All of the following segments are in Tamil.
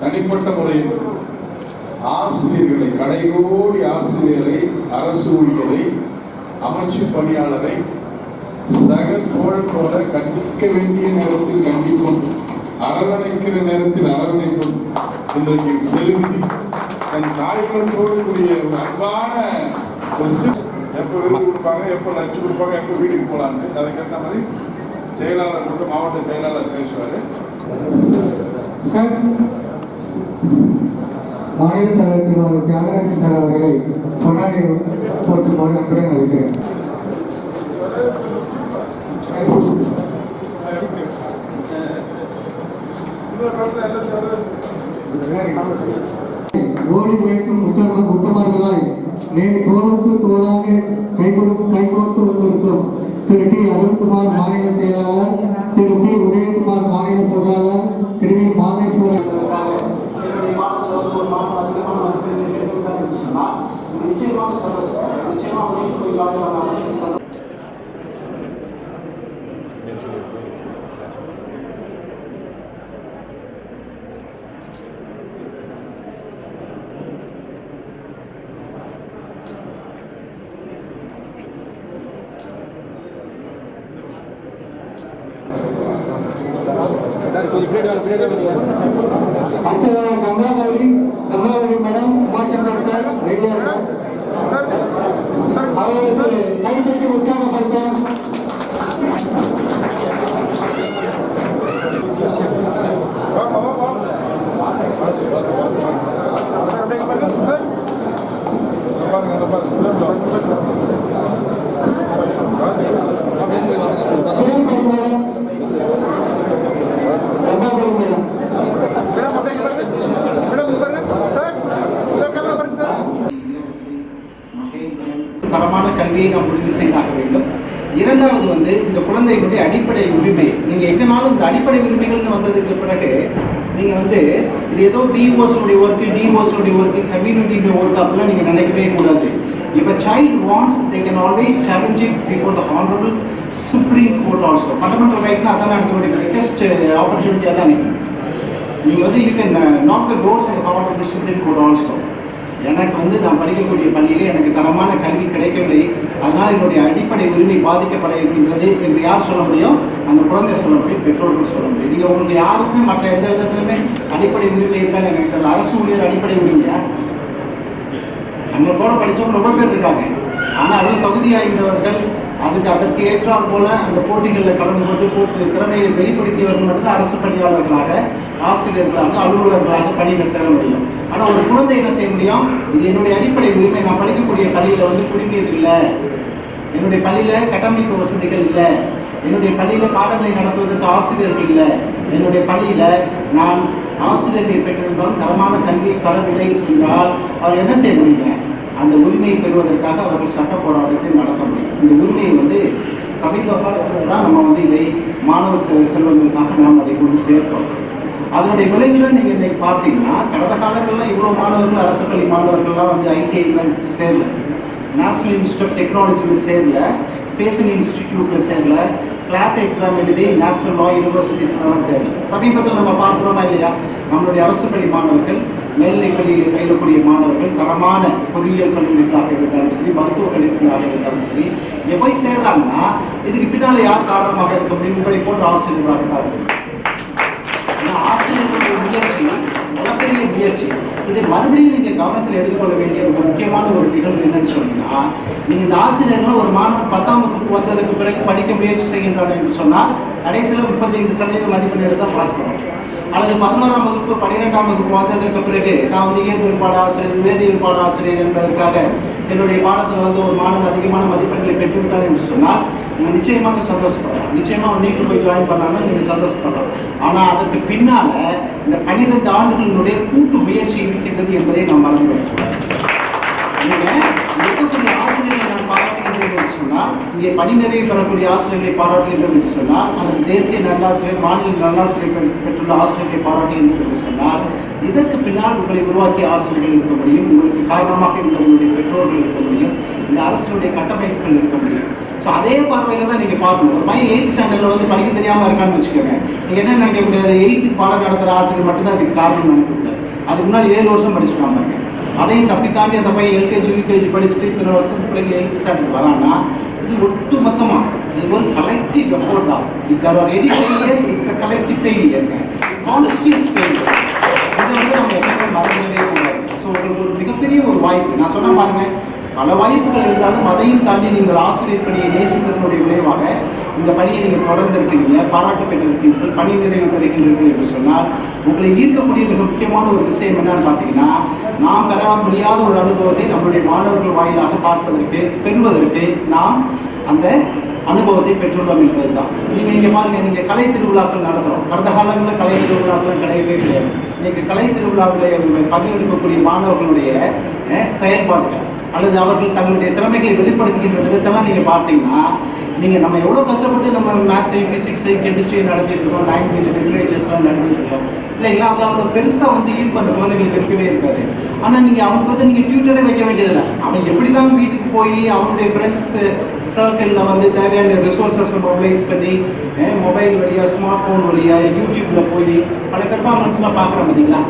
தனிப்பட்ட முறையில் ஆசிரியர்களை கடைகோடி ஆசிரியரை அரசு ஊழியரை அமைச்சு பணியாளரை சக தோழத்தோட கண்டிக்க வேண்டிய நேரத்தில் கண்டிப்போம் அரவணைக்கிற நேரத்தில் அரவணைப்போம் இன்றைக்கு செலுத்தி தன் தாய்களோடு கூடிய ஒரு அன்பான ஒரு எப்போ விருது கொடுப்பாங்க எப்போ லஞ்சு கொடுப்பாங்க எப்போ வீட்டுக்கு போகலான்னு அதுக்கேற்ற மாதிரி செயலாளர் மட்டும் மாவட்ட செயலாளர் பேசுவார். சார் மாநில தலைவர் திரு தியாகராஜன் சார் அவர்களை பொன்னாடி போட்டுமாறு அன்புடன் அழைக்கிறேன் ஓடி உழைக்கும் உத்தம உத்தமர்களாய் நேர் தோளுக்கு தோளாக கை கொடு கை கொண்டிருக்கும் திரு டி. அருண்குமார் மாநில செயலாளர் திரு டி. உதயகுமார் மாநில lá Hay que luchar இது ஏதோ டிஓஸுடைய ஒர்க்கு டிஓஸுடைய ஒர்க்கு கம்யூனிட்டியோட ஒர்க் அப்படிலாம் நீங்கள் நினைக்கவே கூடாது. இப்ப child wants they can always challenge it before the honourable Supreme Court also fundamental ரைட்னா அதான் நம்மளுடைய கிரேட்டஸ்ட் ஆப்பர்ச்சுனிட்டி அதான். நீங்கள் வந்து you can not the doors and honourable Supreme Court also எனக்கு வந்து நான் படிக்கக்கூடிய பள்ளியில் எனக்கு தரமான கல்வி கிடைக்கவில்லை. அதனால் என்னுடைய அடிப்படை உரிமை பாதிக்கப்பட இருக்கின்றது என்று யார் சொல்ல முடியும்? அந்த குழந்தை சொல்ல முடியும் பெற்றோர்கள் சொல்ல முடியும். நீங்க உங்களுக்கு யாருக்குமே மற்ற எந்த விதத்திலுமே அடிப்படை உரிமை இருக்கான்னு எனக்கு தெரியல அரசு ஊழியர் அடிப்படை உரிமையா நம்ம கூட படிச்சவங்க ரொம்ப பேர் இருக்காங்க. ஆனா அதில் தகுதியாய்ந்தவர்கள் அதுக்கு அதற்கு ஏற்றாற் போல அந்த போட்டிகளில் கலந்து கொண்டு போட்டு திறமையை வெளிப்படுத்தியவர்கள் மட்டும்தான் அரசு பணியாளர்களாக ஆசிரியர்களாக அலுவலர்களாக பணியில் சேர முடியும். ஆனால் ஒரு குழந்தை என்ன செய்ய முடியும்? இது என்னுடைய அடிப்படை உரிமை. நான் படிக்கக்கூடிய பள்ளியில் வந்து குடிநீர் இல்லை. என்னுடைய பள்ளியில் கட்டமைப்பு வசதிகள் இல்லை. என்னுடைய பள்ளியில் பாடங்களை நடத்துவதற்கு ஆசிரியர்கள் இல்லை. என்னுடைய பள்ளியில் நான் ஆசிரியர்களை பெற்றிருந்தாலும் தரமான கல்வியை பெறவில்லை என்றால் அவர் என்ன செய்ய முடியுங்க? அந்த உரிமையை பெறுவதற்காக அவர்கள் சட்ட போராட்டத்தை நடத்த முடியும். இந்த உரிமையை வந்து சமீப காலத்தில் தான் நம்ம வந்து இதை மாணவ செல்வங்களுக்காக நாம் அதை கொண்டு சேர்க்கிறோம் அதனுடைய விளைவுகளை நீங்க இன்னைக்கு பார்த்தீங்கன்னா கடந்த காலங்களில் இவ்வளவு மாணவர்கள் அரசு பள்ளி மாணவர்கள்லாம் வந்து ஐடிஐல சேரல. நேஷனல் இன்ஸ்டியூட் ஆஃப் டெக்னாலஜியில் சேரல. பேசன் இன்ஸ்டிடியூட்ல சேரல. கிளாட் எக்ஸாம் எழுதி நேஷனல் லா யூனிவர்சிட்டிஸ்லாம் சேரல. சமீபத்தில் நம்ம பார்க்குறோமா இல்லையா? நம்மளுடைய அரசு பள்ளி மாணவர்கள் மேல்நிலை பள்ளியில் பயிலக்கூடிய மாணவர்கள் தரமான பொறியியல் கல்லூரிகளாக இருந்தாலும் சரி மருத்துவ கல்லூரிகளாக இருந்தாலும் சரி இங்க சேர்றாங்கன்னா இதுக்கு பின்னால் யார் காரணமாக இருக்க முடியும் உங்களை போன்ற ஆசிரியர்களாக தான் இருக்கும் மிகப்பெரிய முயற்சி. இதை மறுபடியும் நீங்க கவனத்தில் எடுத்துக்கொள்ள வேண்டிய ஒரு முக்கியமான ஒரு நிகழ்வு என்னன்னு சொன்னீங்கன்னா நீங்க இந்த ஆசிரியர்கள் ஒரு மாணவன் பத்தாம் வகுப்பு வந்ததுக்கு பிறகு படிக்க முயற்சி செய்கின்றான் என்று சொன்னால் கடைசியில் முப்பத்தைந்து சதவீத மதிப்பெண் எடுத்தால் பாஸ் பண்ணுவோம் அல்லது பதினோராம் வகுப்பு பன்னிரெண்டாம் வகுப்பு வந்ததுக்கு பிறகு நான் வந்து இயற்பியல் பாட ஆசிரியர் வேதியியல் பாட ஆசிரியர் என்பதற்காக என்னுடைய பாடத்தில் வந்து ஒரு மாணவர் அதிகமான மதிப்பெண்களை பெற்றுவிட்டார் என்று சொன்னால் நீங்கள் நிச்சயமாக சந்தோஷப்படலாம் நிச்சயமாக நீட்டு போய் ஜாயின் பண்ணாமல் நீங்கள் சந்தோஷப்படலாம். ஆனால் அதற்கு பின்னால் இந்த பன்னிரெண்டு ஆண்டுகளினுடைய கூட்டு முயற்சி இருக்கின்றது என்பதை நாம் மறந்து என்று சொன்னால் இங்கே பணி நிறைவு பெறக்கூடிய ஆசிரியர்களை பாராட்டுகின்றோம் என்று சொன்னால் அல்லது தேசிய நல்லாசிரியர் மாநில நல்லாசிரியர் பெற்றுள்ள ஆசிரியர்களை பாராட்டுகின்றோம் என்று சொன்னால் இதற்கு பின்னால் உங்களை உருவாக்கிய ஆசிரியர்கள் இருக்க முடியும் உங்களுக்கு காரணமாக இருந்த உங்களுடைய பெற்றோர்கள் இருக்க முடியும் இந்த அரசினுடைய கட்டமைப்புகள் இருக்க முடியும். ஸோ அதே பார்வையில் தான் நீங்கள் பார்க்கணும். ஒரு பையன் எயிட் ஸ்டாண்டர்டில் வந்து படிக்க தெரியாமல் இருக்கான்னு வச்சுக்கோங்க. நீங்கள் என்ன நினைக்க முடியாது எயித்து பாடம் நடத்துகிற ஆசிரியர் மட்டும்தான் அதுக்கு காரணம் நினைக்க கூடாது. அதுக்கு முன்னாடி ஏழு வருஷம் படிச்சுட்டு வந்தாங்க அதையும் தப்பி தாண்டி அந்த பையன் எல்கேஜி யூகேஜி படிச்சுட்டு பிற வருஷம் பிள்ளைங்க எயிட் ஸ்டாண்டர்ட் வரான்னா இது ஒட்டு மொத்தமா இது ஒரு கலெக்டிவ் எஃபோர்ட் தான். If there are any failures it's a collective failure conscious failure இது வந்து நம்ம எப்பவுமே மறந்துடவே கூடாது. ஸோ உங்களுக்கு ஒரு மிகப்பெரிய ஒரு வாய்ப்பு. நான் சொன்ன பாருங்க பல வாய்ப்புகள் இருந்தாலும் அதையும் தாண்டி நீங்கள் ஆசிரியர் பணியை நேசிப்பதனுடைய விளைவாக இந்த பணியை நீங்கள் தொடர்ந்திருக்கிறீங்க பாராட்டு பெற்றிருக்கிறீர்கள் பணி நிறைவு பெறுகின்றீர்கள் என்று சொன்னால் உங்களை ஈர்க்கக்கூடிய மிக முக்கியமான ஒரு விஷயம் என்னன்னு பார்த்தீங்கன்னா நாம் பெற முடியாத ஒரு அனுபவத்தை நம்முடைய மாணவர்கள் வாயிலாக பார்ப்பதற்கு பெறுவதற்கு நாம் அந்த அனுபவத்தை பெற்றுள்ளோம் என்பதுதான். நீங்கள் இங்கே பாருங்க நீங்கள் கலை திருவிழாக்கள் நடத்துகிறோம் கடந்த காலங்களில் கலை திருவிழாக்கள் கிடையவே கிடையாது. நீங்கள் கலை திருவிழாவில் பங்கெடுக்கக்கூடிய மாணவர்களுடைய செயல்பாடுகள். அல்லது அவர்கள் தங்களுடைய திறமைகளை வெளிப்படுத்துகின்ற விதத்தெல்லாம் நீங்கள் பார்த்தீங்கன்னா நீங்கள் நம்ம எவ்வளோ கஷ்டப்பட்டு நம்ம மேத்ஸை ஃபிசிக்ஸை கெமிஸ்ட்ரியை நடத்திட்டு லாங்குவேஜ் லிட்ரேச்சர்ஸ்லாம் நடந்துருக்கோம் இல்லைங்களா அது அவ்வளோ பெருசாக வந்து ஈர்ப்பு அந்த குழந்தைகளுக்கு இருக்கவே இருக்காது. ஆனால் நீங்கள் அவனுக்கு வந்து நீங்கள் டியூட்டரே வைக்க வேண்டியதில்லை. அவன் எப்படிதான் வீட்டுக்கு போய் அவனுடைய ஃப்ரெண்ட்ஸ் சர்க்கிளில் வந்து தேவையான ரிசோர்ஸஸ் மொபைல்ஸ் பண்ணி மொபைல் வழியா ஸ்மார்ட் ஃபோன் வழியா யூடியூப்பில் போய் பல பெர்ஃபார்மன்ஸ்லாம் பார்க்குறோம் பார்த்தீங்களா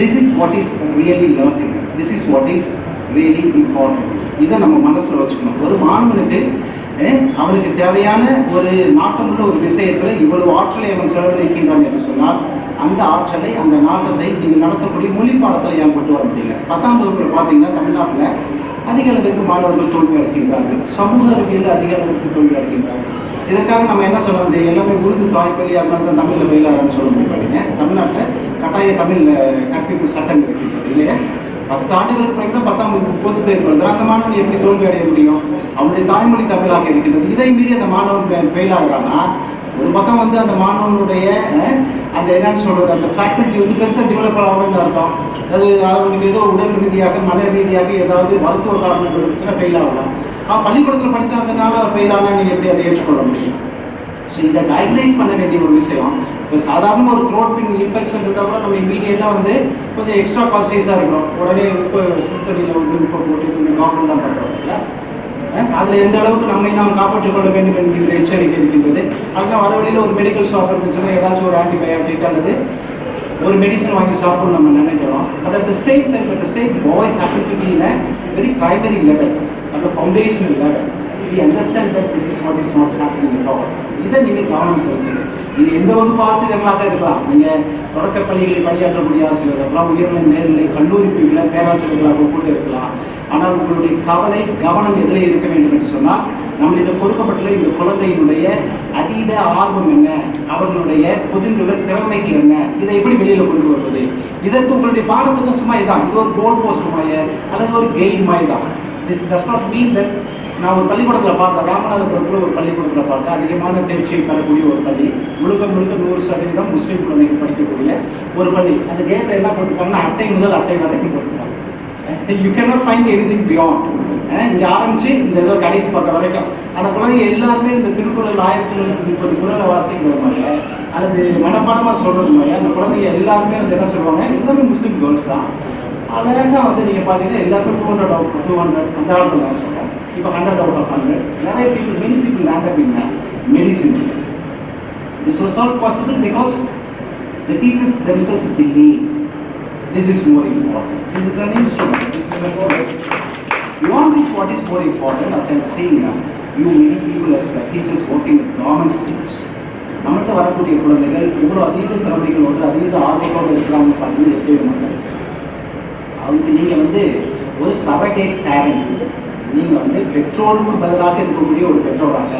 this is what is really learning this is what is really important இதை நம்ம மனசில் வச்சுக்கணும். ஒரு மாணவனுக்கு அவனுக்கு தேவையான ஒரு நாட்டமுள்ள ஒரு விஷயத்தில் இவ்வளவு ஆற்றலை அவன் செலவழிக்கின்றான் என்று சொன்னால் அந்த ஆற்றலை அந்த நாட்டத்தை நீங்கள் நடத்தக்கூடிய மொழி பாடத்தில் ஏன் கொண்டு வர முடியல? பத்தாம் வகுப்பில் பார்த்தீங்கன்னா தமிழ்நாட்டில் அதிக அளவிற்கு மாணவர்கள் தோல்வி அடைகின்றார்கள். சமூக அறிவியல் அதிக அளவிற்கு தோல்வி அடைகின்றார்கள். இதற்காக நம்ம என்ன சொல்ல முடியும்? எல்லாமே உருது தாய்ப்பள்ளி அதனால தான் தமிழில் வெயிலாரன்னு சொல்ல முடியும் தமிழ்நாட்டில் கட்டாய தமிழ் கற்பிப்பு சட்டம் இருக்கின்றது இல்லையா? பத்து ஆண்டுகளுக்கு பிறகு தான் பத்தாம் வகுப்பு பொது தேர்வு வருது அந்த மாணவன் எப்படி தோல்வி அடைய முடியும்? அவனுடைய தாய்மொழி தமிழாக இருக்கின்றது. இதை மீறி அந்த மாணவன் ஃபெயில் ஆகிறான்னா ஒரு பக்கம் வந்து அந்த மாணவனுடைய அந்த என்னன்னு சொல்றது அந்த ஃபேக்கல்ட்டி வந்து பெருசாக டெவலப் ஆகணும்னு அர்த்தம். அது அவனுக்கு ஏதோ உடல் ரீதியாக மன ரீதியாக ஏதாவது மருத்துவ காரணங்கள் இருந்துச்சுன்னா ஃபெயில் ஆகலாம். அவன் பள்ளிக்கூடத்தில் படிச்சதுனால ஃபெயில் ஆனால் நீங்கள் எப்படி அதை ஏற்றுக்கொள்ள முடியும்? ஸோ இதை டயக்னைஸ் பண்ண வேண்டிய ஒரு விஷயம். இப்போ சாதாரண ஒரு த்ரோட் பின் இன்ஃபெக்ஷன் இருந்தால் கூட நம்ம இமீடியட்டாக வந்து கொஞ்சம் எக்ஸ்ட்ரா கான்சியஸாக இருக்கிறோம் உடனே உப்பு சுத்தடியில் வந்து உப்பு போட்டு கொஞ்சம் காப்பல் தான் பண்ணுறோம் இல்லை? அதில் எந்த அளவுக்கு நம்மை நாம் காப்பாற்றிக் கொள்ள வேண்டும் என்கின்ற எச்சரிக்கை இருக்கின்றது. அதுக்கு வர வழியில் ஒரு மெடிக்கல் ஷாப் இருந்துச்சுன்னா ஏதாச்சும் ஒரு ஆன்டிபயோட்டிக் அல்லது ஒரு மெடிசன் வாங்கி சாப்பிடணும் நம்ம நினைக்கிறோம். அது at the same time at the same boy happen very primary level at foundational level we understand that this is what is not happening இதை நீங்கள் கவனம் செலுத்துங்க. இது எந்த வகுப்பு ஆசிரியர்களாக இருக்கலாம். நீங்கள் தொடக்க பள்ளிகளில் பணியாற்றக்கூடிய ஆசிரியர்கள் இருக்கலாம் உயர்நிலை மேல்நிலை கல்லூரி பிரிவில் பேராசிரியர்களாக கூட இருக்கலாம். ஆனால் உங்களுடைய கவலை கவனம் எதில் இருக்க வேண்டும் என்று சொன்னால் நம்மளிடம் கொடுக்கப்பட்டுள்ள இந்த குழந்தையினுடைய அதீத ஆர்வம் என்ன? அவர்களுடைய புதிந்துள்ள திறமைகள் என்ன? இதை எப்படி வெளியில் கொண்டு வருவது? இதற்கு உங்களுடைய பாடத்துக்கு சும்மா இதான். இது ஒரு கோல் போஸ்ட் மாய அல்லது ஒரு கெயின் மாதிரி தான் this does not mean that நான் ஒரு பள்ளிக்கூடத்தில் பார்த்தேன். ராமநாதபுரத்தில் ஒரு பள்ளிக்கூடத்தில் பார்த்தேன். அதிகமான தேர்ச்சியை பெறக்கூடிய ஒரு பள்ளி. முழுக்க முழுக்க நூறு சதவீதம் முஸ்லீம் குழந்தைகள் படிக்கக்கூடிய ஒரு பள்ளி. அந்த கேட்டில் என்ன போட்டுருப்பாங்கன்னா அட்டை முதல் அட்டை வரைக்கும் போட்டுருப்பாங்க. You cannot find anything beyond இங்கே ஆரம்பிச்சு இந்த இதில் கடைசி பக்கம் வரைக்கும். அந்த குழந்தைங்க எல்லாருமே இந்த திருக்குறள் ஆயிரத்தி தொள்ளாயிரத்தி முப்பது குரலை வாசிக்கிற மாதிரி அல்லது மனப்பாடமாக சொல்கிறது மாதிரியா அந்த குழந்தைங்க எல்லாருமே வந்து என்ன சொல்லுவாங்க எல்லாமே முஸ்லீம் கேர்ள்ஸ் தான். அழகாக வந்து நீங்கள் பார்த்தீங்கன்னா எல்லாருக்கும் two hundred out two hundred அந்த காலத்தில் நான் இப்போ ஹண்ட்ரட் அவுட் ஆஃப் ஹண்ட்ரட் நிறைய people many people land up in medicine this was not possible because the teachers themselves believe this is more important this is an instrument this is a product beyond which what is more important as I am saying now, you many people as நம்மகிட்ட வரக்கூடிய குழந்தைகள் இவ்வளோ அதீத வந்து அதீத ஆர்வத்தோடு இருக்கிறாங்க பார்த்தீங்கன்னா எப்படி மாட்டாங்க அவங்களுக்கு நீங்கள் வந்து ஒரு சரகேட் டேலண்ட் நீங்கள் வந்து பெற்றோருக்கு பதிலாக இருக்கக்கூடிய ஒரு பெற்றோராக.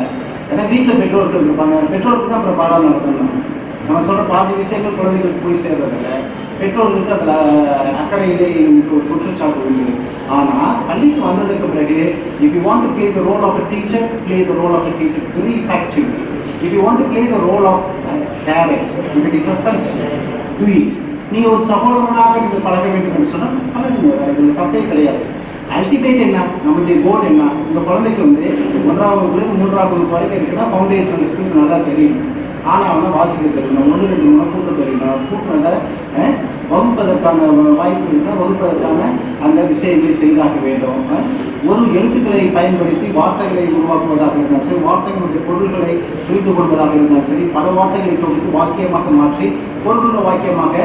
ஏன்னா வீட்டில் பெற்றோர்கள் இருப்பாங்க. பெற்றோருக்கு தான் அப்புறம் பாடம் நடத்தணும். நம்ம சொல்கிற பாதி விஷயங்கள் குழந்தைகளுக்கு போய் சேர்றதில்ல. பெற்றோர்களுக்கு அதில் அக்கறையிலே ஒரு குற்றச்சாட்டு உண்டு. ஆனால் பள்ளிக்கு வந்ததுக்கு பிறகு if you want to play the role of a teacher play the role of a teacher very effective if you want to play the role of parent if it is essence to it நீங்கள் ஒரு சகோதரனாக நீங்கள் பழக வேண்டும் என்று சொன்னால் பழகுங்க. இதில் தப்பே கிடையாது. அல்டிமேட் என்ன? நம்மளுடைய கோல் என்ன? இந்த குழந்தைக்கு வந்து ஒன்றாம் வகுப்புலேருந்து மூன்றாம் வகுப்பு வரைக்கும் இருக்குன்னா ஃபவுண்டேஷன் ஸ்கில்ஸ் நல்லா தெரியும். ஆனால் அவனை வாசிக்க தெரியணும் ஒன்று ரெண்டு மூணு கூட்ட தெரியணும் கூட்டினதை வகுப்பதற்கான வாய்ப்பு இருந்தால் வகுப்பதற்கான அந்த விஷயங்களை செய்தாக வேண்டும். ஒரு எழுத்துக்களை பயன்படுத்தி வார்த்தைகளை உருவாக்குவதாக இருந்தாலும் சரி வார்த்தைகளுடைய பொருள்களை புரிந்து கொள்வதாக இருந்தாலும் சரி பல வார்த்தைகளை தொகுத்து வாக்கியமாக மாற்றி பொருளுள்ள வாக்கியமாக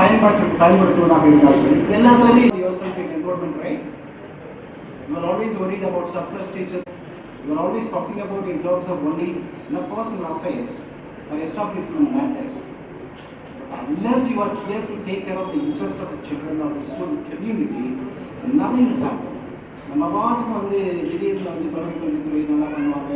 பயன்பாட்டு பயன்படுத்துவதாக இருந்தாலும் சரி எல்லாத்துலேயுமே யோசனை is you are always worried about surplus teachers you are always talking about in terms of only the personal affairs or establishment matters unless you are here to take care of the interest of the children or the student community, nothing will happen. நம்ம பாட்டுக்கு வந்து திடீர்னு வந்து தொடர்பு கல்வித்துறை நல்லா பண்ணுவாங்க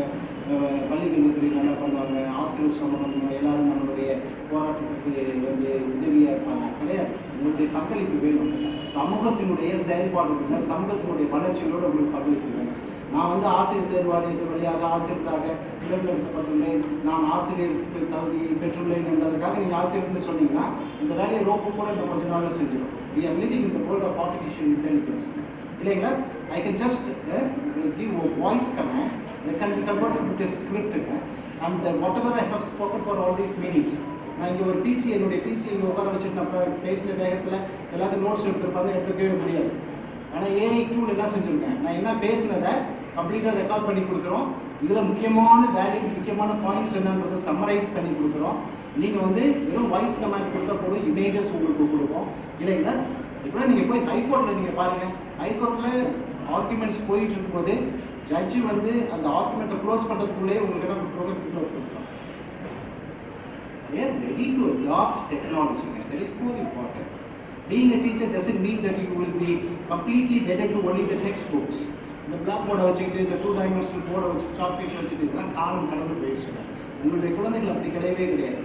பள்ளி கல்வித்துறை நல்லா பண்ணுவாங்க ஆசிரியர் சமூகம் எல்லாரும் நம்மளுடைய போராட்டத்துக்கு வந்து உதவியாக இருப்பாங்க கிடையாது உங்களுடைய பங்களிப்பு வேணும். சமூகத்தினுடைய செயல்பாடு சமூகத்தினுடைய வளர்ச்சியோடு உங்களுக்கு பங்களிப்பு வேணும். நான் வந்து ஆசிரியர் தேர்வாரியத்தின் வழியாக ஆசிரியராக தேர்ந்தெடுக்கப்பட்டுள்ளேன் நான் ஆசிரியருக்கு தகுதியை பெற்றுள்ளேன் என்பதற்காக நீங்கள் ஆசிரியர்னு சொன்னீங்கன்னா இந்த வேலையை ரோப்பு கூட இந்த கொஞ்ச நாளில் செஞ்சிடும் வி இந்த living in the world இல்லைங்களா? I can just give voice comment that can be uh, converted into a script and uh, whatever I have spoken for all these meetings நான் இங்கே ஒரு பிசி என்னுடைய பிசி இங்கே உட்கார வச்சுட்டு நான் பேசுகிற பேசின வேகத்தில் எல்லாத்தையும் நோட்ஸ் எடுத்துருப்பாங்க எடுத்துக்கவே முடியாது. ஆனால் ஏஐ டூல் என்ன செஞ்சுருக்கேன்? நான் என்ன பேசினதை கம்ப்ளீட்டாக ரெக்கார்ட் பண்ணி கொடுக்குறோம். இதில் முக்கியமான வேல்யூ முக்கியமான பாயிண்ட்ஸ் என்னன்றதை சம்மரைஸ் பண்ணி கொடுக்குறோம். நீங்கள் வந்து வெறும் வாய்ஸ் கமெண்ட் கொடுத்தா போதும் இமேஜஸ் உங்களுக்கு கொடுப்போம். இல்லைங்களா இப்போ நீங்கள் போய் ஹைகோர்ட்டில் நீங்கள் பாருங்கள் ஹைகோர்ட்டில் ஆர்குமெண்ட்ஸ் போயிட்டு இருக்கும்போது ஜட்ஜி வந்து அந்த ஆர்குமெண்ட்டை க்ளோஸ் பண்ணுறதுக்குள்ளே உங்களுக்கு என்ன கொடுத்துருவாங்க கொடுத்துருவாங்க. They are ready to adopt technology. and That is more important. Being a teacher doesn't mean that you will be completely wedded to only the textbooks. இந்த பிளாக் போர்டை வச்சுக்கிட்டு இந்த டூ டைமென்ஷனல் போர்டை வச்சு சாக் பீஸ் வச்சுட்டு இதெல்லாம் காலம் கடந்து போயிடுச்சுங்க உங்களுடைய குழந்தைகள் அப்படி கிடையவே கிடையாது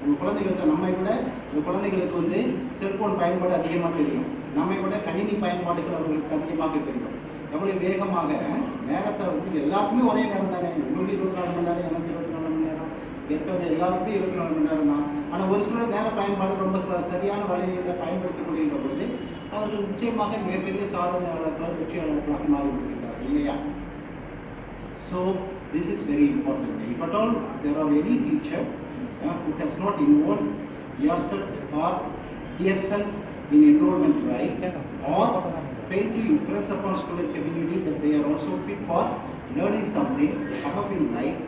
உங்கள் குழந்தைகளுக்கு நம்மை விட இந்த குழந்தைகளுக்கு வந்து செல்ஃபோன் பயன்பாடு அதிகமாக தெரியும் நம்மை விட கணினி பயன்பாடுகள் அவர்களுக்கு அதிகமாக தெரியும் எவ்வளோ வேகமாக நேரத்தை வந்து எல்லாருக்குமே ஒரே நேரம் தானே உங்களுக்கு இருபத்தி நாலு மணி நேரம் எனக்கு நேரம் இருக்கிற எல்லாருக்கும் இருபத்தி நாலு மணி நேரம் தான் ஆனால் ஒரு சிலர் நேர பயன்பாடு ரொம்ப ச- சரியான வழியில் பயன்படுத்தக்கூடிய பொழுது அவர்கள் நிச்சயமாக மிகப்பெரிய சாதனையாளர்களாக வெற்றியாளர்களாக மாறிவிடுகிறார்கள் இல்லையா? So this is very important if at all there are any teacher who has not involved yourself or yourself in enrollment right or fail to impress upon student community that they are also fit for learning something come up in life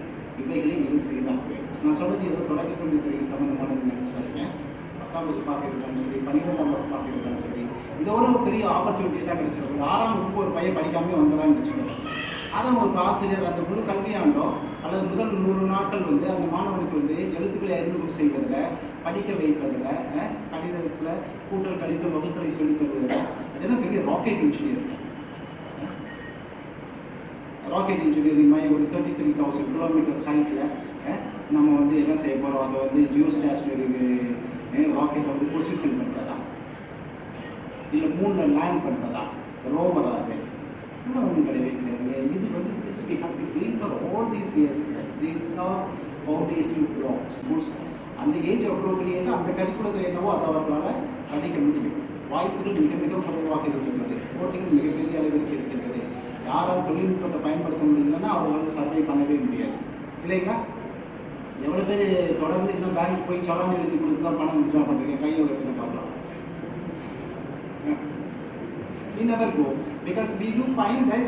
இவைகளை நீங்கள் செய்தாக வேண்டும் நான் சொல்றது ஏதோ தொடக்க கல்வித்துறை சம்பந்தமானது நினைச்சிருக்கேன் பத்தாம் வகுப்பு பார்க்கறதாலும் சரி பன்னிரெண்டாம் வகுப்பு பார்க்கறதாலும் சரி. இதோட ஒரு பெரிய ஆப்பர்ச்சுனிட்டியாக கிடைச்சிருக்கு ஆறாம் வகுப்பு ஒரு பையன் படிக்காம வந்துடான்னு வச்சுக்கோங்க. ஆனா ஒரு ஆசிரியர் அந்த முழு கல்வியாண்டோ அல்லது முதல் நூறு நாட்கள் வந்து அந்த மாணவனுக்கு வந்து எழுத்துக்களை அறிமுகம் செய்வதில் படிக்க வைப்பதில் அஹ், கணிதத்தில் கூட்டல் கழித்தல் வகுத்தலை சொல்லி தருவதில் அதெல்லாம் பெரிய ராக்கெட் இன்ஜினியர் ராக்கெட் இன்ஜினியரிங் மாதிரி ஒரு தேர்ட்டி த்ரீ தௌசண்ட் கிலோமீட்டர்ஸ் ஹைட்டில் நம்ம வந்து என்ன செய்ய போகிறோம் அதை வந்து ஜியோ ஸ்டேஷனரி ராக்கெட் வந்து பொசிஷன் பண்ணுறதா இல்லை மூணில் லேண்ட் பண்ணுறதா ரோவராக இன்னும் ஒன்றும் கிடையவே கிடையாது இது வந்து this we have to clean for all these years these are foundation blocks அந்த ஏஜ் அப்ரோப்ரியேட்டாக அந்த கரிக்குலத்தில் என்னவோ அதை அவர்களால் படிக்க முடியும். வாய்ப்புகள் மிக மிக குறைவாக இருக்கின்றது. போட்டிகள் மிகப்பெரிய அளவிற்கு இருக்கின்றது. யாரால் தொழில்நுட்பத்தை பயன்படுத்த முடியலன்னா அவங்களால சர்வே பண்ணவே முடியாது. இல்லைங்களா? எவ்வளோ பேர் தொடர்ந்து இன்னும் பேங்க் போய் சலான் எழுதி கொடுத்து தான் பணம் வித்ரா பண்ணுறீங்க கை உயர்த்தின பார்க்கலாம். We never go because we do find that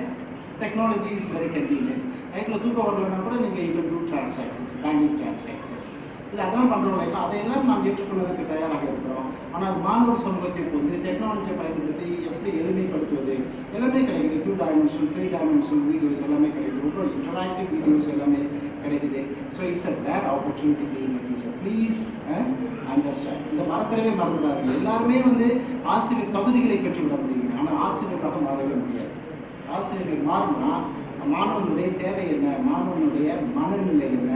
technology is very convenient. நைட்டில் தூக்கம் வரலன்னா கூட நீங்கள் இது டூ டிரான்சாக்ஷன்ஸ் பேங்கிங் டிரான்சாக்ஷன்ஸ் இல்லை அதெல்லாம் பண்ணுறோம் இல்லைங்களா? அதையெல்லாம் நாம் ஏற்றுக்கொள்வதற்கு தயாராக இருக்கிறோம். ஆனால் அது மாணவர் சமூகத்திற்கு வந்து டெக்னாலஜியை பயன்படுத்தி எப்படி எளிமைப்படுத்துவது? எல்லாமே கிடைக்குது. Two dimension three dimension videos எல்லாமே கிடைக்குது. ரொம்ப இன்டராக்டிவ் வீடியோஸ் எல்லாமே கிடைக்குது. So it's a rare opportunity being teacher please understand இந்த மறந்துடவே மறந்துடாது எல்லாருமே வந்து ஆசிரியர் தகுதிகளை பெற்றுவிட முடியும். ஆனால் ஆசிரியர்களாக மாறவே முடியாது. ஆசிரியர்கள் மாறினா மாணவனுடைய தேவை என்ன? மாணவனுடைய மனநிலை என்ன?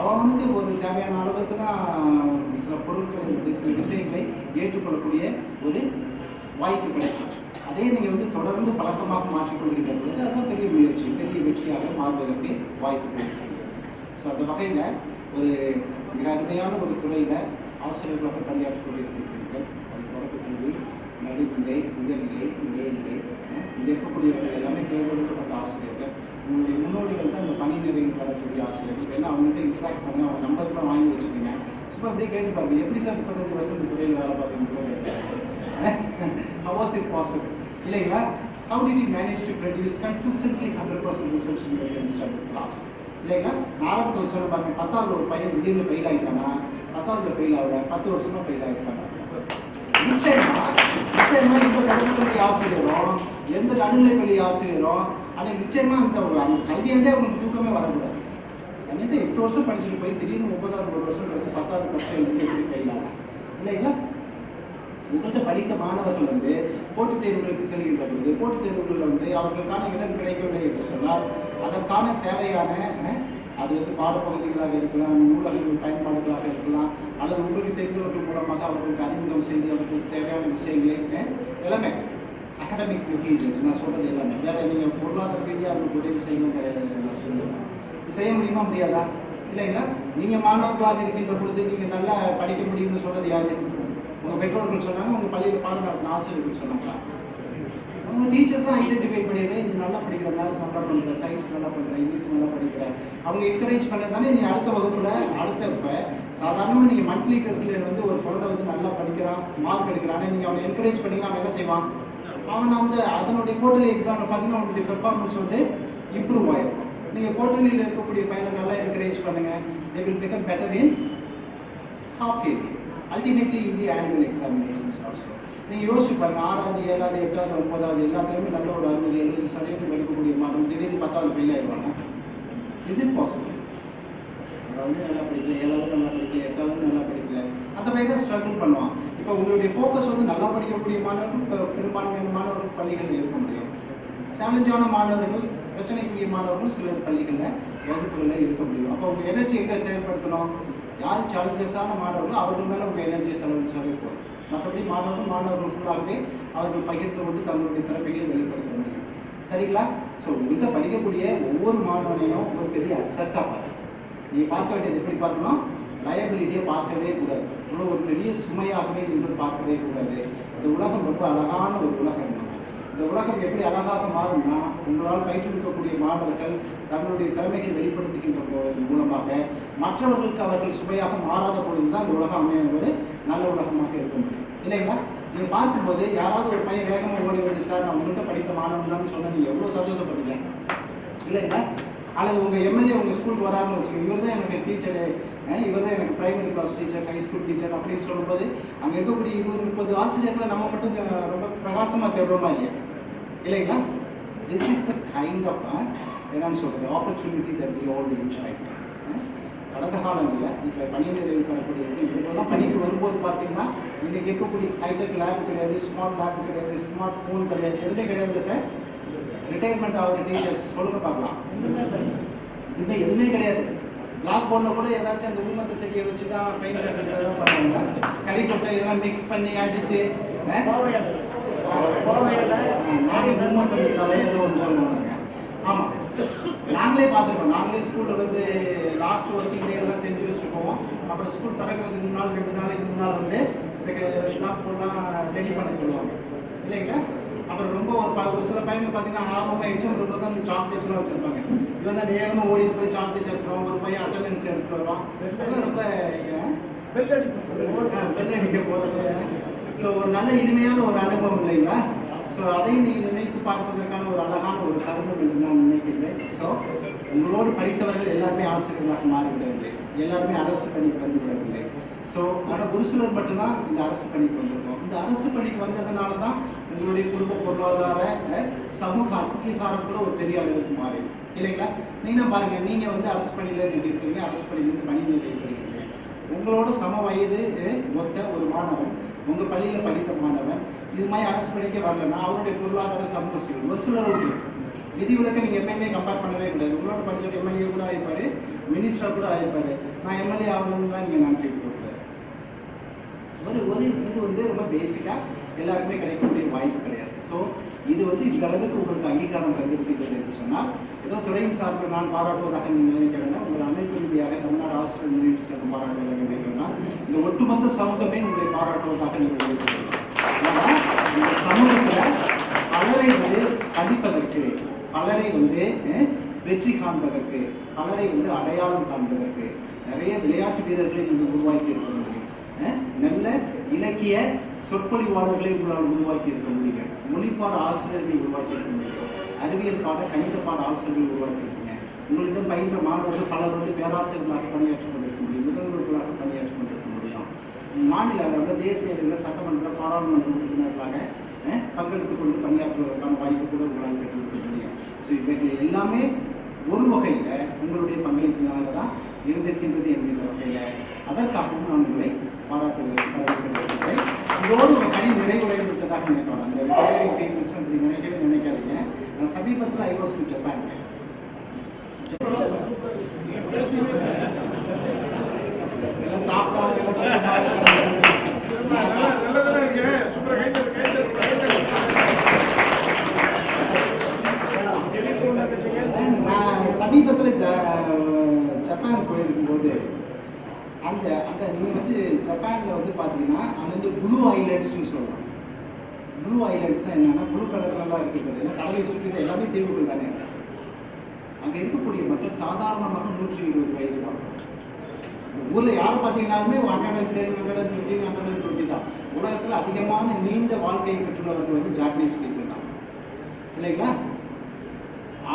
அவனுக்கு ஒரு தேவையான அளவுக்கு தான் சில பொருட்களை வந்து சில விஷயங்களை ஏற்றுக்கொள்ளக்கூடிய ஒரு வாய்ப்பு கிடைக்கும். அதே நீங்கள் வந்து தொடர்ந்து பழக்கமாக மாற்றிக்கொள்கின்ற பொழுது அதுதான் பெரிய முயற்சி. பெரிய வெற்றியாக மாறுவதற்கு வாய்ப்பு கிடைக்கும். ஸோ அந்த வகையில் ஒரு மிக அருமையான ஒரு துறையில் ஆசிரியர்களாக பணியாற்றிக் கொண்டிருக்கிறீர்கள் அது தொடக்க கல்வி நடுநிலை உயர்நிலை மேல்நிலை இங்கே இருக்கக்கூடியவர்கள் எல்லாமே தேர்ந்தெடுக்கப்பட்ட ஆசிரியர்கள். உங்களுடைய முன்னோடிகள் தான் இந்த பணி நிறைவு பெறக்கூடிய ஆசிரியர்கள். ஏன்னா அவங்கள்ட்ட இன்ட்ராக்ட் பண்ணி அவங்க நம்பர்ஸ்லாம் வாங்கி வச்சுக்கோங்க. சும்மா அப்படியே கேட்டு பாருங்க. எப்படி சார் முப்பத்தஞ்சு வருஷம் இந்த துறையில் வேலை பார்த்தீங்க ஹவ் வாஸ் இட் பாசிபிள் இல்லைங்களா? How did you manage to produce consistently 100% results in your instructor class? இல்லைங்க நாலாவது வருஷம் பாருங்க பத்தாவது ஒரு பையன் திடீர்னு ஃபெயில் ஆகிட்டானா பத்தாவது ஃபெயில் ஆகல பத்து வருஷமா ஃபெயில் ஆகிருக்காங்க நிச்சயமா நிச்சயமா எந்த நடுநிலைப்பள்ளி ஆசிரியரும் எந்த நடுநிலைப்பள்ளி ஆசிரியரும் அன்னைக்கு நிச்சயமா அந்த அந்த கல்வியாண்டே அவங்களுக்கு தூக்கமே வரக்கூடாது. என்னட்டு எட்டு வருஷம் படிச்சுட்டு போய் திடீர்னு முப்பதாவது ஒரு வருஷம் கழிச்சு பத்தாவது பரிசு எழுதி எப்படி கையிலாம் இல்லைங்களா? உங்கள்கிட்ட படித்த மாணவர்கள் வந்து போட்டித் தேர்வுகளுக்கு செல்கின்ற பொழுது போட்டித் தேர்வுகளில் வந்து அவர்களுக்கான இடம் கிடைக்கவில்லை என்று சொன்னால் அதற்கான தேவையான அது வந்து பாடப்பகுதிகளாக இருக்கலாம் நூலகங்கள் பயன்பாடுகளாக இருக்கலாம் அல்லது உங்களுக்கு தெரிந்தவர்கள் மூலமாக அவர்களுக்கு அறிமுகம் செய்து அவர்களுக்கு தேவையான விஷயங்களை எல்லாமே அகடமிக் மெட்டீரியல்ஸ் நான் சொல்றது எல்லாமே. வேற நீங்கள் பொருளாதார ரீதியாக அவங்களுக்கு உதவி செய்யணும் கிடையாது நான் சொல்லுவேன் செய்ய முடியுமா முடியாதா? இல்லைங்களா நீங்க மாணவர்களாக இருக்கின்ற பொழுது நீங்க நல்லா படிக்க முடியும்னு சொல்றது யாரு? உங்க பெற்றோர்கள் சொன்னாங்க உங்க பள்ளியில் பாடம் நடத்தின ஆசிரியர்கள் சொன்னாங்களா? டீச்சர்ஸும் ஐடென்டிஃபை பண்ணிடுறேன் நீ நல்லா படிக்கிற மேத்ஸ் நல்லா படிக்கிற சயின்ஸ் நல்லா படிக்கிற இங்கிலீஷ் நல்லா படிக்கிற. அவங்க என்கரேஜ் பண்ணதானே நீ அடுத்த வகுப்புல அடுத்த இப்ப சாதாரணமாக நீங்க மந்த்லி டெஸ்ட்ல வந்து ஒரு குழந்தை வந்து நல்லா படிக்கிறான் மார்க் எடுக்கிறான் நீங்க அவனை என்கரேஜ் பண்ணீங்கன்னா அவன் என்ன செய்வான்? அவன் அந்த அதனுடைய குவார்டர்லி எக்ஸாம்ல பார்த்தீங்கன்னா அவனுடைய பெர்ஃபார்மன்ஸ் வந்து இம்ப்ரூவ் ஆயிருக்கும் நீங்க குவார்டர்லியில் இருக்கக்கூடிய பையனை நல்லா என்கரேஜ் பண்ணுங்க. They will become better in half yearly ultimately in the annual examinations நீங்க யோசிச்சு பாருங்க ஆறாவது ஏழாவது எட்டாவது ஒன்பதாவது எல்லாத்துலயுமே நல்ல ஒரு அறுபது எழுபது சதவீதம் எடுக்கக்கூடிய மாணவன் திடீர்னு பத்தாவது ஃபெயில் ஆயிடுவாங்க. இஸ் இட் பாசிபிள் அதாவது நல்லா படிக்கல. ஏழாவது நல்லா படிக்கல. எட்டாவது நல்லா படிக்கல. அந்த மாதிரி தான் ஸ்ட்ரகிள் பண்ணுவான் இப்போ உங்களுடைய ஃபோக்கஸ் வந்து நல்லா படிக்கக்கூடிய மாணவர்கள் இப்போ பெரும்பான்மையான மாணவர்கள் பள்ளிகளில் இருக்க முடியும். சேலஞ்சான மாணவர்கள் பிரச்சனைக்குரிய மாணவர்கள் சில பள்ளிகளில் வகுப்புகளில் இருக்க முடியும். அப்போ உங்கள் எனர்ஜி எங்கே செயல்படுத்தணும்? யார் சேலஞ்சஸான மாணவர்களோ அவர்கள் மேலே உங்கள் எனர்ஜி செலவழிச்சாவே போதும் மற்றபடி மாணவர்கள் மாணவர்களுக்குள்ளாகவே அவர்கள் பகிர்ந்து கொண்டு தங்களுடைய திறமைகளை வெளிப்படுத்த முடியும். சரிங்களா? ஸோ உங்கள்கிட்ட படிக்கக்கூடிய ஒவ்வொரு மாணவனையும் ஒரு பெரிய அசட்டாக பாருங்க நீ பார்க்க வேண்டியது எப்படி பார்க்கணும்? லயபிலிட்டியை பார்க்கவே கூடாது. இவ்வளோ ஒரு பெரிய சுமையாகவே நீங்கள் பார்க்கவே கூடாது. இந்த உலகம் ரொம்ப அழகான ஒரு உலகம் இந்த உலகம் எப்படி அழகாக மாறும்னா உங்களால் பயிற்றுவிக்கக்கூடிய மாணவர்கள் தங்களுடைய திறமைகளை வெளிப்படுத்துகின்ற போ- மூலமாக மற்றவர்களுக்கு அவர்கள் சுமையாக மாறாத பொழுதுதான் இந்த உலகம் அமைய ஒரு நல்ல உலகமாக இருக்க முடியும். இல்லைங்களா நீங்க பார்க்கும்போது யாராவது ஒரு பையன் வேகமாக ஓடி வந்து சார் நான் உங்கள்கிட்ட படித்த மாணவன் சொன்னது நீங்கள் எவ்வளவு சந்தோஷப்படுறீங்க இல்லைங்களா அல்லது உங்க எம்எல்ஏ உங்க ஸ்கூலுக்கு வராருன்னு வச்சுக்கோங்க. இவர் தான் எனக்கு டீச்சரு இவர் தான் எனக்கு primary class teacher high school teacher அப்படின்னு சொல்லும்போது அங்க இருக்கக்கூடிய இருபது முப்பது ஆசிரியர்களை நம்ம மட்டும் ரொம்ப பிரகாசமா தேடுறோமா இல்லையா? இல்லைங்களா? This is the kind of என்னன்னு சொல்றது? Opportunity that we all enjoy கடந்த காலங்களில் இப்போ பணி நிறைவு பெறக்கூடிய இவங்கெல்லாம் பணிக்கு வரும்போது பார்த்தீங்கன்னா இன்னைக்கு இருக்கக்கூடிய ஹைடெக் லேப் கிடையாது ஸ்மார்ட் லேப் கிடையாது ஸ்மார்ட் ஃபோன் கிடையாது எதுவுமே கிடையாது சார் ரிட்டையர்மெண்ட் ஆகிற டீச்சர்ஸ் சொல்லுங்க பார்க்கலாம். இதுமே எதுவுமே கிடையாது. லாக் போர்டில் கூட ஏதாச்சும் அந்த ஊமத்தை செடியை வச்சு தான் பெயிண்ட் கட்டுறதெல்லாம் பண்ணுவாங்க. கறி கொட்டை இதெல்லாம் மிக்ஸ் பண்ணி அடிச்சு ஆமா. நாங்களே பார்த்துருக்கோம். நாங்களே ஸ்கூல்ல வந்து லாஸ்ட் ஒர்க்கிங் டே எல்லாம் செஞ்சு வச்சுட்டு போவோம் அப்புறம் ஸ்கூல் திறக்கிறதுக்கு முன்னாள் ரெண்டு நாளைக்கு முன்னால் வந்து இதுக்கு லாக் போர்ட்லாம் ரெடி பண்ண சொல்லுவாங்க. இல்லைங்களா? அப்புறம் ரொம்ப ஒரு ப- ஒரு சில பையங்க பார்த்தீங்கன்னா ஆர்வமாக எக்ஸாம் ரூமில் தான் சாக்லேட்ஸ்லாம் வச்சிருப்பாங்க. இவன் தான் வேகமாக ஓடிட்டு போய் சாக்லேட்ஸ் எடுத்துருவான். ஒரு பையன் அட்டண்டன்ஸ் எடுத்துட்டு வருவான். இதெல்லாம் ரொம்ப ஏன்? பெல் அடிக்க போறது ஸோ ஒரு நல்ல இனிமையான ஒரு அனுபவம் இல்லைங்களா? ஸோ அதை நீங்கள் நினைத்து பார்ப்பதற்கான ஒரு அழகான ஒரு என்று நான் நினைக்கிறேன் ஸோ உங்களோடு படித்தவர்கள் எல்லாருமே ஆசிரியர்களாக மாறிவிடவில்லை எல்லாருமே அரசு பணிக்கு வந்துவிடவில்லை ஸோ ஆனால் ஒரு சிலர் மட்டும்தான் இந்த அரசு பணிக்கு வந்திருக்கோம் இந்த அரசு பணிக்கு வந்ததுனால தான் உங்களுடைய குடும்ப பொருளாதார சமூக அங்கீகாரம் கூட ஒரு பெரிய அளவுக்கு மாறி இல்லைங்களா நீங்க பாருங்க நீங்க வந்து அரசு பணியில நீங்க இருக்கீங்க அரசு பணியிலிருந்து பணி நிலையப்படுகிறீங்க உங்களோட சம வயது மொத்த ஒத்த ஒரு மாணவன் உங்க பள்ளியில படித்த மாணவன் இது மாதிரி அரசு பணிக்கே வரலன்னா அவருடைய பொருளாதார சமூக சூழல் ஒரு சிலர் விதிவிலக்க நீங்க எப்பயுமே கம்பேர் பண்ணவே கூடாது. உங்களோட படிச்சவர் எம்எல்ஏ கூட ஆயிருப்பாரு மினிஸ்டர் கூட ஆயிருப்பாரு. நான் எம்எல்ஏ ஆகணும்னு தான் நீங்க நினைச்சிட்டு கூடாது ஒரு ஒரு இது வந்து ரொம்ப பேசிக்கா எல்லாருக்குமே கிடைக்கக்கூடிய வாய்ப்பு கிடையாது. ஸோ இது வந்து இந்த அளவுக்கு உங்களுக்கு அங்கீகாரம் தந்திருக்கிறது என்று சொன்னால் ஏதோ துறையின் சார்பில் நான் பாராட்டுவதாக நீங்கள் நினைக்கிறேன்னா உங்கள் அமைப்பு ரீதியாக தமிழ்நாடு ஆசிரியர் முன்னேற்ற சங்கம் பாராட்டுவதாக நினைக்கிறேன்னா இந்த ஒட்டுமொத்த சமூகமே உங்களை பாராட்டுவதாக நீங்கள் நினைக்கிறீர்கள். இந்த சமூகத்தில் பலரை வந்து படிப்பதற்கு பலரை வந்து வெற்றி காண்பதற்கு பலரை வந்து அடையாளம் காண்பதற்கு நிறைய விளையாட்டு வீரர்களை நீங்கள் உருவாக்கி இருக்க முடியும். நல்ல இலக்கிய சொற்பொழிவாளர்களை உங்களால் உருவாக்கி இருக்க முடியும். மொழிப்பாட ஆசிரியர்களை உருவாக்கி இருக்க முடியும். அறிவியல் பாட கணித பாட ஆசிரியர்கள் உருவாக்கி இருக்கீங்க உங்களிடம் பயின்ற மாணவர்கள் பலர் வந்து பேராசிரியர்களாக பணியாற்றிக் கொண்டிருக்க முடியும். முதல்வர்களாக பணியாற்றிக் கொண்டிருக்க முடியும். மாநில அளவில் தேசிய அளவில் சட்டமன்ற பாராளுமன்ற உறுப்பினர்களாக அஹ், பங்கெடுத்துக் கொண்டு பணியாற்றுவதற்கான வாய்ப்பு கூட உங்களால் பெற்றிருக்க முடியும் ஸோ இவைகள் எல்லாமே ஒரு வகையில உங்களுடைய பங்களிப்பினால தான் இருந்திருக்கின்றது என்கின்ற வகையில அதற்காகவும் நான் உங்களை பாராட்டுகிறேன் இதோடு ஒரு பணி நிறைவுடைய விட்டதாக நினைக்கலாம். அந்த அப்படி நினைக்கவே நினைக்காதீங்க. நான் சமீபத்தில் ஐ வாஸ் டு ஜப்பான் எல்லாம் சமீபத்தில் ஜ ஜப்பான் போயிருக்கும்போது அந்த அந்த நீங்கள் வந்து ஜப்பானில் வந்து பார்த்தீங்கன்னா அது வந்து ப்ளூ ஐலண்ட்ஸ்னு சொல்கிறோம் ப்ளூ ஐலண்ட்ஸ்னால் என்னென்னா ப்ளூ கலர்லாம் இருக்குது ஏன்னா கடலை சுற்றி எல்லாமே தீவுகள் தானே? அங்கே இருக்கக்கூடிய மக்கள் சாதாரணமாக நூற்றி இருபது வயது தான். ஊரில் யார் பார்த்தீங்கன்னாலுமே hundred and ten hundred and fifteen hundred தான். உலகத்தில் அதிகமான நீண்ட வாழ்க்கையை பெற்றுள்ளவர்கள் வந்து ஜாப்பனீஸ் பீப்புள் தான். இல்லைங்களா?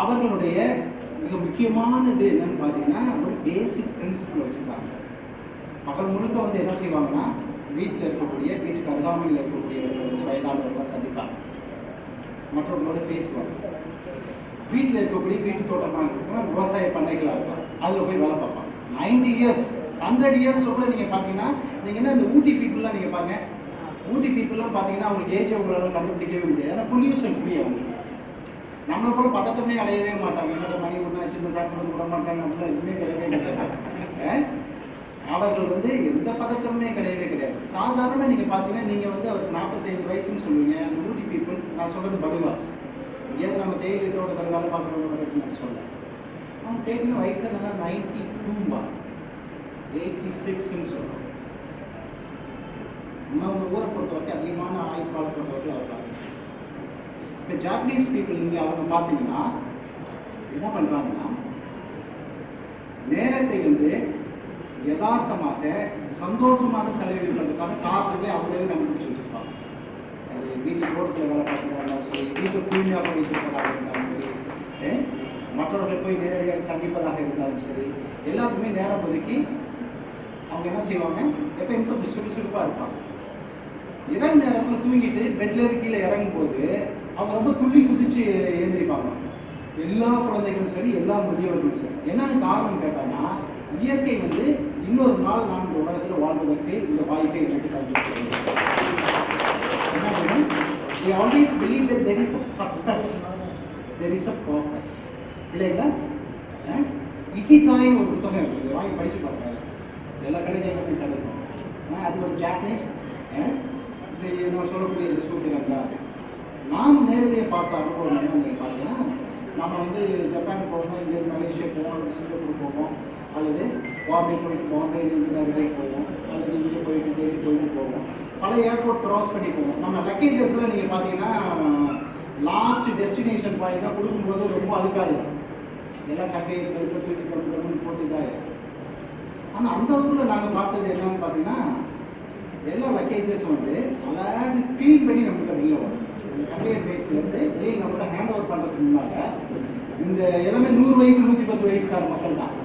அவர்களுடைய மிக முக்கியமானது என்னன்னு பார்த்தீங்கன்னா ஒரு பேசிக் பிரின்சிபிள் வச்சுருக்காங்க. பகல் முழுக்க வந்து என்ன செய்வாங்கன்னா வீட்டில் இருக்கக்கூடிய வீட்டுக்கு அருகாமையில் இருக்கக்கூடியவர்கள் வந்து வயதானவர்களை சந்திப்பாங்க. மற்றவங்களோட பேசுவாங்க. வீட்டில் இருக்கக்கூடிய வீட்டு தோட்டமாக இருக்கலாம் விவசாய பண்ணைகளாக இருக்கலாம் அதில் போய் வேலை பார்ப்பாங்க. நைன்டி இயர்ஸ் ஹண்ட்ரட் இயர்ஸில் கூட நீங்கள் பார்த்தீங்கன்னா நீங்கள் என்ன இந்த ஊட்டி பீப்புளெலாம் நீங்கள் பாருங்க. ஊட்டி பீப்புளெலாம் பார்த்தீங்கன்னா அவங்களுக்கு ஏஜ் அவங்களால கண்டுபிடிக்கவே முடியாது. ஏன்னா பொல்யூஷன் ஃப்ரீ அவங்களுக்கு நம்மளை கூட பதட்டமே அடையவே மாட்டாங்க. என்னோட மணி ஒன்றா சின்ன சாப்பிட்டு விட மாட்டாங்க அப்படிலாம் எதுவுமே கிடையவே கிடையாது. அவர்கள் வந்து எந்த பதட்டமுமே கிடையவே கிடையாது. சாதாரண நீங்க பாத்தீங்கன்னா நீங்க வந்து அவருக்கு நாற்பத்தைந்து வயசுன்னு சொல்லுவீங்க அந்த ஊட்டி பீப்புள் நான் சொல்றது படுவாஸ். ஏதோ நம்ம தேயிலை தோட்டத்தில் வேலை பார்க்குறவங்க நான் சொல்றேன். அவன் கேட்டீங்க வயசு என்னன்னா நைன்டி டூம்பா எயிட்டி சிக்ஸ்ன்னு சொல்றோம். நம்ம ஊரை பொறுத்த வரைக்கும் அதிகமான ஆயுட்காலம் கொண்டவர்கள் அவர்கள். இப்போ ஜாப்பனீஸ் பீப்புள் இங்கே அவங்க பார்த்தீங்கன்னா என்ன பண்ணுறாங்கன்னா நேரத்தை வந்து யதார்த்தமாக சந்தோஷமாக செலவிடுவதற்கான காரணத்தை அவங்களே கண்டுபிடிச்சு வச்சிருப்பாங்க அது வீட்டு தோட்டத்தில் வேலை பார்க்கிறதா இருந்தாலும் சரி வீட்டை தூய்மையாக வைத்திருப்பதாக இருந்தாலும் சரி மற்றவர்களை போய் நேரடியாக சந்திப்பதாக இருந்தாலும் சரி எல்லாத்துக்குமே நேரம் ஒதுக்கி அவங்க என்ன செய்வாங்க? எப்பயும் கொஞ்சம் சுறுசுறுப்பாக இருப்பாங்க. இரவு நேரத்தில் தூங்கிட்டு பெட்ல கீழே இறங்கும் போது அவங்க ரொம்ப துள்ளி குதிச்சு எழுந்திரிப்பாங்க எல்லா குழந்தைகளும் சரி எல்லா முதியவர்களும் சரி. என்னன்னு காரணம் கேட்டாங்கன்னா இயற்கை வந்து இன்னொரு நாள் நான் இந்த உலகத்தில் வாழ்வதற்கு இந்த வாய்ப்பை எனக்கு தந்திருக்கிறது. என்ன பண்ணும் they always believe that there there is purpose. There is a purpose. இல்லைங்களா? இக்கிகாயின் ஒரு புத்தகம் இருக்கு. வாங்கி படிச்சு பாருங்க. எல்லா கடைகளுமே கிடைக்கும் ஆனா, அது ஒரு ஜாப்பனீஸ் அஹ், இது நான் சொல்லக்கூடிய இந்த சூத்திரம் தான். நாம் நேரடியாக பார்த்த அனுபவம் என்னன்னு நீங்கள் பார்த்தீங்கன்னா நம்ம வந்து ஜப்பான் போகணும் இங்கே மலேசியா போவோம் அல்லது சிங்கப்பூர் போவோம் அல்லது பாம்பே போயிட்டு பாம்பேலேருந்து நிறைய போவோம் அல்லது இங்கே போயிட்டு டெல்லி போயிட்டு போவோம். பல ஏர்போர்ட் க்ராஸ் பண்ணி போவோம். நம்ம லக்கேஜஸில் நீங்கள் பார்த்தீங்கன்னா லாஸ்ட் டெஸ்டினேஷன் பாயிண்ட்டாக கொடுக்கும்போது ரொம்ப அழுக்காது. எல்லாம் கட்டையை கழுத்து தூக்கி போட்டுதான் போட்டு ஆனால் அந்த ஊரில் நாங்கள் பார்த்தது என்னன்னு பார்த்தீங்கன்னா எல்லா லக்கேஜஸும் வந்து அழகாக க்ளீன் பண்ணி நம்மகிட்ட வெளில வரும். கட்டையர் பேட்லேருந்து வெளியே நம்மகிட்ட ஹேண்ட் ஓவர் பண்ணுறதுக்கு முன்னால இந்த எல்லாமே நூறு வயசு நூற்றி பத்து வயசுக்கார மக்கள் தான்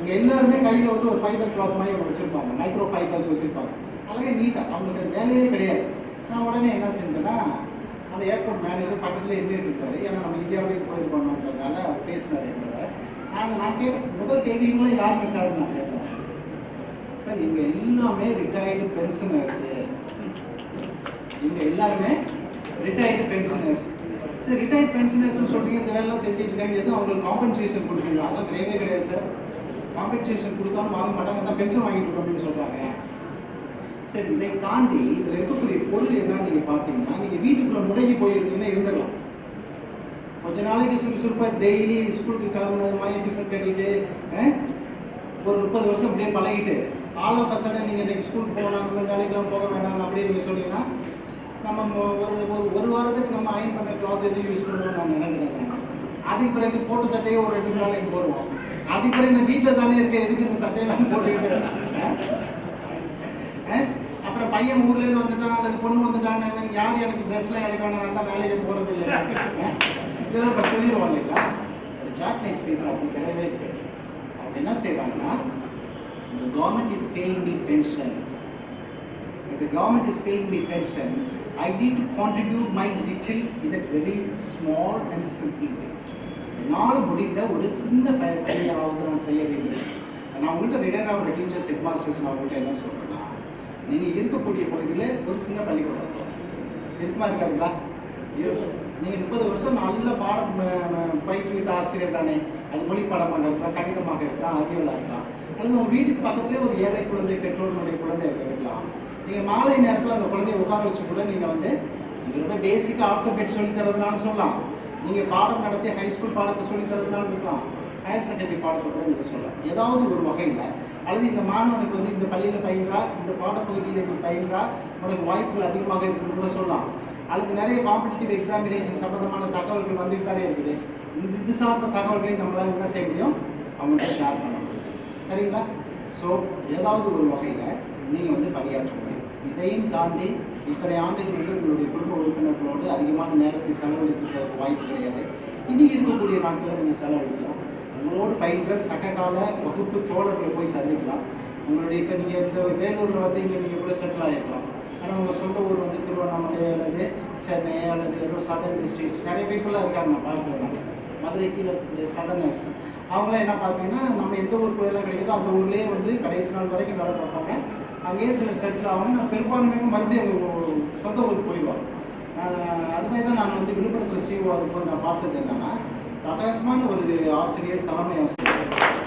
இங்கே எல்லாருமே கையில் வந்து ஒரு ஃபைபர் கிளாத் மாதிரி ஒன்று வச்சுருப்பாங்க. மைக்ரோ ஃபைபர்ஸ் வச்சுருப்பாங்க. அழகாக நீட்டாக அவங்களுக்கு அது வேலையே கிடையாது. நான் உடனே என்ன செஞ்சேன்னா அந்த ஏர்போர்ட் மேனேஜர் பக்கத்தில் இருந்துட்டு இருக்காரு. ஏன்னா நம்ம இந்தியாவிலேயே போயிருக்கோம்ன்றதுனால அவர் பேசினார் என்னோட நாங்கள் நான் கேட்ட முதல் கேட்டீங்களும் யாருக்கு சார் நான் கேட்டேன். சார் இவங்க எல்லாமே ரிட்டையர்டு பென்ஷனர்ஸ் இவங்க எல்லாருமே ரிட்டையர்ட் பென்ஷனர்ஸ் சார் ரிட்டையர்ட் பென்ஷனர்ஸ்னு சொல்றீங்க இந்த வேலைலாம் செஞ்சுட்டு இருக்காங்க. எதுவும் அவங்களுக்கு காம்பன்சேஷன் கொடுப்பீங்க அதெல்லாம் கிடையவே கிடையாது சார் காம்பன்சேஷன் கொடுத்தாலும் வாங்க மாட்டாங்க. தான் பென்ஷன் வாங்கிட்டு இருக்கோம் அப்படின்னு சொல்றாங்க. சரி இதை தாண்டி இதில் இருக்கக்கூடிய பொருள் என்னன்னு நீங்கள் பார்த்தீங்கன்னா நீங்கள் வீட்டுக்குள்ளே முடங்கி போயிருந்தீங்கன்னா இருந்துடலாம். கொஞ்ச நாளைக்கு சுறுசுறுப்பாக டெய்லி ஸ்கூலுக்கு கிளம்புனது மாதிரி டிஃபன் கட்டிட்டு ஒரு முப்பது வருஷம் அப்படியே பழகிட்டு ஆல் பசங்க நீங்கள் இன்னைக்கு ஸ்கூல் போகலாம் இந்த மாதிரி வேலைக்கெல்லாம் போக வேண்டாம் அப்படின்னு நீங்கள் சொன்னீங்கன்னா நம்ம மொ- ஒரு ஒரு ஒரு வாரத்துக்கு நம்ம அயன் பண்ண கிளாத் எதுவும் யூஸ் பண்ணுவோம் நான் நினைக்கிறேன். அதுக்கு பிறகு போட்டு சட்டையை ஒரு ரெண்டு நாளைக்கு போடுவோம். அதுக்கு பிறகு நான் வீட்டில் தானே இருக்கேன் எதுக்கு இந்த சட்டையெல்லாம் போட்டுக்கிட்டு அப்புறம் பையன் ஊர்ல இருந்து வந்துட்டான் அல்லது பொண்ணு வந்துட்டாங்க யார் எனக்கு ட்ரெஸ்லாம் எடுக்கணும் நான் தான் வேலைக்கு போறது இல்லை இதெல்லாம் இப்போ சொல்லிடுவோம் இல்லைங்களா? ஜாப்பனீஸ் பீப்புள் அப்படி கிடையவே கிடையாது அவங்க என்ன செய்வாங்கன்னா the government is paying me pension. The government is paying me pension I need to contribute my little in a very small and simple way. என்னால் முடிந்த ஒரு சின்ன ப- பணியாவது நான் செய்ய வேண்டும். நான் உங்கள்கிட்ட ரிட்டையர் ஆகிற டீச்சர்ஸ் ஹெட் மாஸ்டர்ஸ் நான் உங்கள்கிட்ட என்ன சொல்கிறேன்னா நீங்கள் இருக்கக்கூடிய பகுதியில் ஒரு சின்ன பள்ளிக்கூடம் இருக்கும். இருக்குமா இருக்காதுங்களா? நீங்கள் முப்பது வருஷம் நல்ல பாடம் பயிற்றுவித்த ஆசிரியர் தானே. அது மொழி பாடமாக இருக்கலாம் கணிதமாக இருக்கலாம் அறிவியலாக இருக்கலாம். அல்லது உங்கள் வீட்டுக்கு பக்கத்துலேயே ஒரு ஏழை குழந்தை பெற்றோர்களுடைய குழந்தை இருக்கலாம். நீங்கள் மாலை நேரத்தில் அந்த குழந்தைய உட்கார வச்சு கூட நீங்கள் வந்து இதோட பேசிக் ஆல்பபெட் சொல்லி தரதுனாலும் சொல்லலாம். நீங்கள் பாடம் நடத்தி ஹை ஸ்கூல் பாடத்தை சொல்லி தரதுனாலும் இருக்கலாம். ஹையர் செகண்டரி பாடத்தை கூட நீங்கள் சொல்லலாம். ஏதாவது ஒரு வகையில். அல்லது இந்த மாணவனுக்கு வந்து இந்த பள்ளியில் பயின்றா இந்த பாடப்பகுதியில் இப்படி பயின்றா உனக்கு வாய்ப்புகள் அதிகமாக இருக்குன்னு கூட சொல்லலாம். அல்லது நிறைய காம்படிட்டிவ் எக்ஸாமினேஷன் சம்பந்தமான தகவல்கள் வந்துட்டு இருக்குது. இந்த இது சார்ந்த தகவல்களை நம்மளால் என்ன செய்ய முடியும்? அவங்கள்ட்ட ஷேர் பண்ண முடியும். சரிங்களா? ஸோ ஏதாவது ஒரு வகையில் நீங்கள் வந்து பணியாற்ற முடியும் இதையும் தாண்டி இத்தனை ஆண்டுகள் வந்து உங்களுடைய குடும்ப உறுப்பினர்களோடு அதிகமான நேரத்தை செலவழிக்க வாய்ப்பு கிடையாது. இனி இருக்கக்கூடிய நாட்களில் நீங்கள் செலவழிக்கலாம். உங்களோடு பயின்ற சககால வகுப்பு தோழர்களை போய் சந்திக்கலாம். உங்களுடைய இப்போ நீங்கள் இந்த வேலூரில் வந்து இங்கே நீங்கள் கூட செட்டில் ஆகிருக்கலாம் ஆனால் உங்கள் சொந்த ஊர் வந்து திருவண்ணாமலை அல்லது சென்னை அல்லது ஏதோ சதர்ன் டிஸ்ட்ரிக்ஸ் நிறைய பீப்புளாக இருக்காங்க நான் பார்க்குறேன். மதுரை கீழே சதர்னர்ஸ் அவங்களாம் என்ன பார்த்தீங்கன்னா நம்ம எந்த ஊர் கோயிலாக கிடைக்குதோ அந்த ஊர்லேயே வந்து கடைசி நாள் வரைக்கும் வேலை பார்ப்பாங்க. அங்கேயே சில செட்டில் ஆகும் நான் பெரும்பான்மையும் மறுபடியும் சொந்த ஊருக்கு போயிடுவாங்க ஆஹ் அது மாதிரி தான் நான் வந்து விழுப்புரத்தில் சிஓ இருக்கும்போது நான் பார்த்தது என்னன்னா பிரகாசமான ஒரு ஆசிரியர் தலைமை ஆசிரியர்.